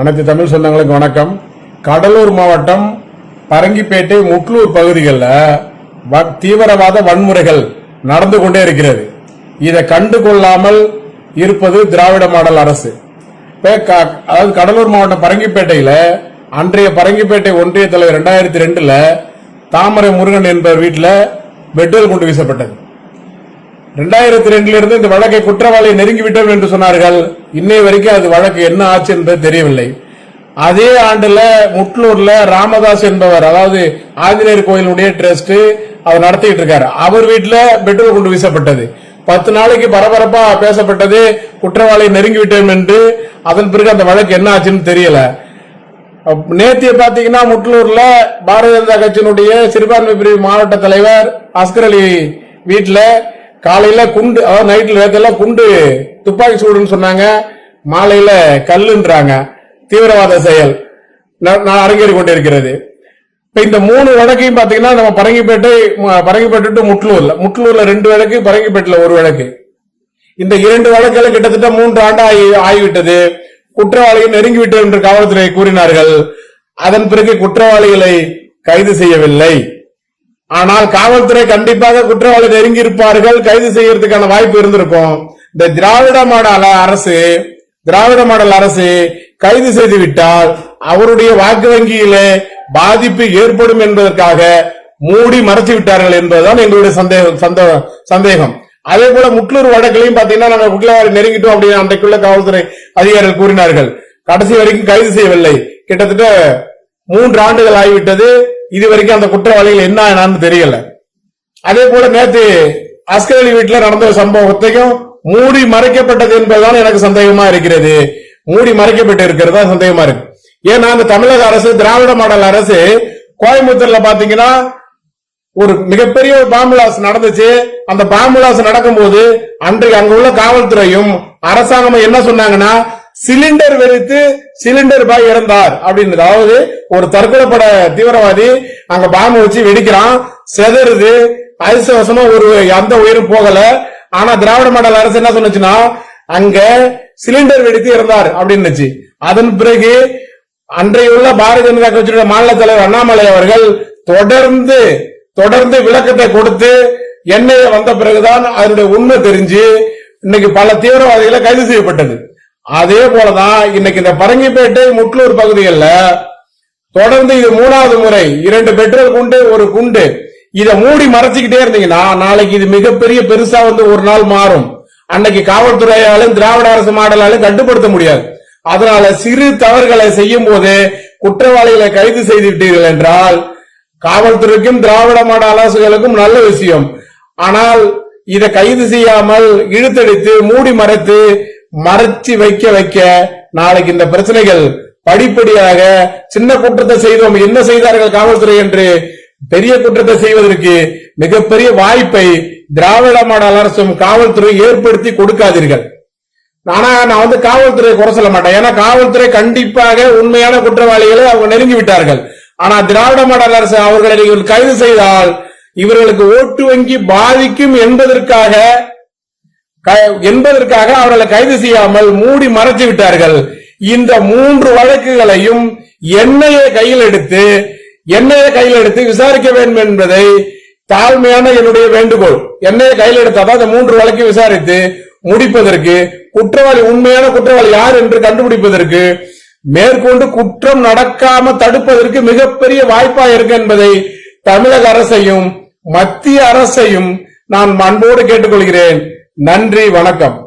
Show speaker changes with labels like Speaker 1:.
Speaker 1: அனைத்து தமிழ் சொந்தங்களுக்கு வணக்கம். கடலூர் மாவட்டம் பரங்கிப்பேட்டை முட்லூர் பகுதிகளில் தீவிரவாத வன்முறைகள் நடந்து கொண்டே இருக்கிறது. இதை கண்டு கொள்ளாமல் இருப்பது திராவிட மாடல் அரசு. அதாவது கடலூர் மாவட்டம் பரங்கிப்பேட்டையில் அன்றைய பரங்கிப்பேட்டை ஒன்றிய தலைவர் ரெண்டாயிரத்தி ரெண்டுல தாமரை முருகன் என்பவர் வீட்டில் பெட்ரோல் குண்டு வீசப்பட்டது. ரெண்டாயிரத்தி ரெண்டுல இருந்து இந்த வழக்கை குற்றவாளியை நெருங்கிவிட்டோம் என்று சொன்னார்கள். இன்னை வரைக்கும் அது வழக்கு என்ன ஆச்சு என்பது தெரியவில்லை. அதே ஆண்டுல முட்லூர்ல ராமதாஸ் என்பவர் அதாவது ஆஞ்சநேயர் கோயிலுடைய ட்ரஸ்ட் அவர் நடத்திட்டு இருக்காரு. அவர் வீட்டுல பெட்ரோல் குண்டு வீசப்பட்டது. பத்து நாளைக்கு பரபரப்பா பேசப்பட்டது குற்றவாளியை நெருங்கிவிட்டோம் என்று. அதன் பிறகு அந்த வழக்கு என்ன ஆச்சுன்னு தெரியல. நேத்திய பாத்தீங்கன்னா முட்லூர்ல பாரதிய ஜனதா கட்சியினுடைய சிறுபான்மை பிரிவு மாவட்ட தலைவர் அஸ்கர் அலி வீட்டுல காலையில குண்டு அதாவது நைட்ல நேரத்துல குண்டு துப்பாக்கி சூடுன்னு சொன்னாங்க. மாலையில கல்லுன்றாங்க. தீவிரவாத செயல். ந- நான் அரங்கேறி கொண்டிருக்கிறது இப்ப இந்த மூணு வழக்கையும் பாத்தீங்கன்னா நம்ம பரங்கிப்பேட்டை ம- பரங்கிப்பேட்டை to முட்லூர்ல. முட்லூர்ல ரெண்டு வழக்கு பரங்கிப்பேட்டில் ஒரு வழக்கு. இந்த இரண்டு வழக்குகள் கிட்டத்தட்ட மூன்று ஆண்டு ஆகி- ஆகிவிட்டது. குற்றவாளிகள் நெருங்கிவிட்டோம் என்று காவல்துறை கூறினார்கள். அதன் பிறகு குற்றவாளிகளை கைது செய்யவில்லை. ஆனால் காவல்துறை கண்டிப்பாக குற்றவாளி நெருங்கி இருப்பார்கள் கைது செய்யறதுக்கான வாய்ப்பு இருந்திருக்கும். இந்த திராவிட மாடல் அரசு திராவிட மாடல் அரசு கைது செய்து விட்டால் அவருடைய வாக்கு வங்கியிலே பாதிப்பு ஏற்படும் என்பதற்காக மூடி மறைச்சு விட்டார்கள் என்பதுதான் எங்களுடைய சந்தேகம் சந்தேகம். அதே போல முட்லூர் வழக்கிலையும் பாத்தீங்கன்னா நாங்க குற்றவாளி நெருங்கிட்டோம் அப்படின்னு அன்றைக்குள்ள காவல்துறை அதிகாரிகள் கூறினார்கள். கடைசி வரைக்கும் கைது செய்யவில்லை. கிட்டத்தட்ட மூன்று ஆண்டுகள் ஆகிவிட்டது. இது வரைக்கும் அந்த குற்றவாளிகள் என்ன என்னான்னு தெரியல. அதே போல நேத்து அஸ்கர் அலி வீட்டுல நடந்த ஒரு சம்பவத்தையும் மூடி மறைக்கப்பட்டது என்பதுதான் எனக்கு சந்தேகமா இருக்கிறது. மூடி மறைக்கப்பட்டு இருக்கிறதா சந்தேகமா இருக்கு. ஏன்னா அந்த தமிழக அரசு திராவிட மாடல் அரசு கோயம்புத்தூர்ல பாத்தீங்கன்னா ஒரு மிகப்பெரிய ஒரு பாம்புலாஸ் நடந்துச்சு. அந்த பாம்புலாஸ் நடக்கும்போது அன்றைக்கு அங்க உள்ள காவல்துறையும் அரசாங்கமும் என்ன சொன்னாங்கன்னா சிலிண்டர் வெடித்து சிலிண்டர் பாய் இறந்தார் அப்படின்னு. அதாவது ஒரு தற்கொலைப்பட தீவிரவாதி அங்க பாம்பு வச்சு வெடிக்கிறான் செதறுது அதிர்ஷ்டவசமா ஒரு எந்த உயிரும் போகல. ஆனா திராவிட மாடல் அரசு என்ன சொன்னுச்சுன்னா அங்க சிலிண்டர் வெடித்து இறந்தார் அப்படின்னுச்சு. அதன் பிறகு அன்றையுள்ள பாரதிய ஜனதா கட்சியுடைய மாநில தலைவர் அண்ணாமலை அவர்கள் தொடர்ந்து தொடர்ந்து விளக்கத்தை கொடுத்து எண்ணெய் வந்த பிறகுதான் அதனுடைய உண்மை தெரிஞ்சு இன்னைக்கு பல தீவிரவாதிகளை கைது செய்யப்பட்டது. அதே போலதான் இன்னைக்கு இந்த பரங்கிப்பேட்டை முட்லூர் பகுதிகளில் தொடர்ந்து இது மூணாவது முறை இரண்டு பெட்ரோல் குண்டு ஒரு குண்டு. இதை மூடி மறைச்சிக்கிட்டே இருந்தீங்கன்னா நாளைக்கு இது மிகப்பெரிய பெருசா வந்து ஒரு நாள் மாறும். அன்னைக்கு காவல்துறையாலும் திராவிட அரசு மாடலாலும் கட்டுப்படுத்த முடியாது. அதனால சிறு தவறுகளை செய்யும் போது குற்றவாளிகளை கைது செய்து விட்டீர்கள் என்றால் காவல்துறைக்கும் திராவிட மாட அரசுகளுக்கும் நல்ல விஷயம். ஆனால் இதை கைது செய்யாமல் இழுத்தடித்து மூடி மறைத்து மறைச்சு வைக்க வைக்க நாளைக்கு இந்த பிரச்சனைகள் படிப்படியாக சின்ன குற்றத்தை செய்தோம். என்ன செய்தார்கள் காவல்துறை என்று பெரிய குற்றத்தை செய்வதற்கு மிகப்பெரிய வாய்ப்பை திராவிட மாடல் அரசும் காவல்துறை ஏற்படுத்தி கொடுக்காதீர்கள். ஆனா நான் வந்து காவல்துறையை குறை சொல்ல மாட்டேன். ஏன்னா காவல்துறை கண்டிப்பாக உண்மையான குற்றவாளிகளை அவங்க நெருங்கி விட்டார்கள். ஆனா திராவிட மாடல் அரசு அவர்களை நீங்கள் கைது செய்தால் இவர்களுக்கு ஓட்டு வங்கி பாதிக்கும் என்பதற்காக என்பதற்காக அவர்களை கைது செய்யாமல் மூடி மறைச்சு விட்டார்கள். இந்த மூன்று வழக்குகளையும் எண்ணெயை கையில் எடுத்து எண்ணெயை கையில் எடுத்து விசாரிக்க வேண்டும் என்பதை தாழ்மையான என்னுடைய வேண்டுகோள். எண்ணெயை கையில் எடுத்தாதான் அந்த மூன்று வழக்கை விசாரித்து முடிப்பதற்கு குற்றவாளி உண்மையான குற்றவாளி யார் என்று கண்டுபிடிப்பதற்கு மேற்கொண்டு குற்றம் நடக்காம தடுப்பதற்கு மிகப்பெரிய வாய்ப்பா இருக்கு என்பதை தமிழக அரசையும் மத்திய அரசையும் நான் அன்போடு கேட்டுக்கொள்கிறேன். நன்றி வணக்கம்.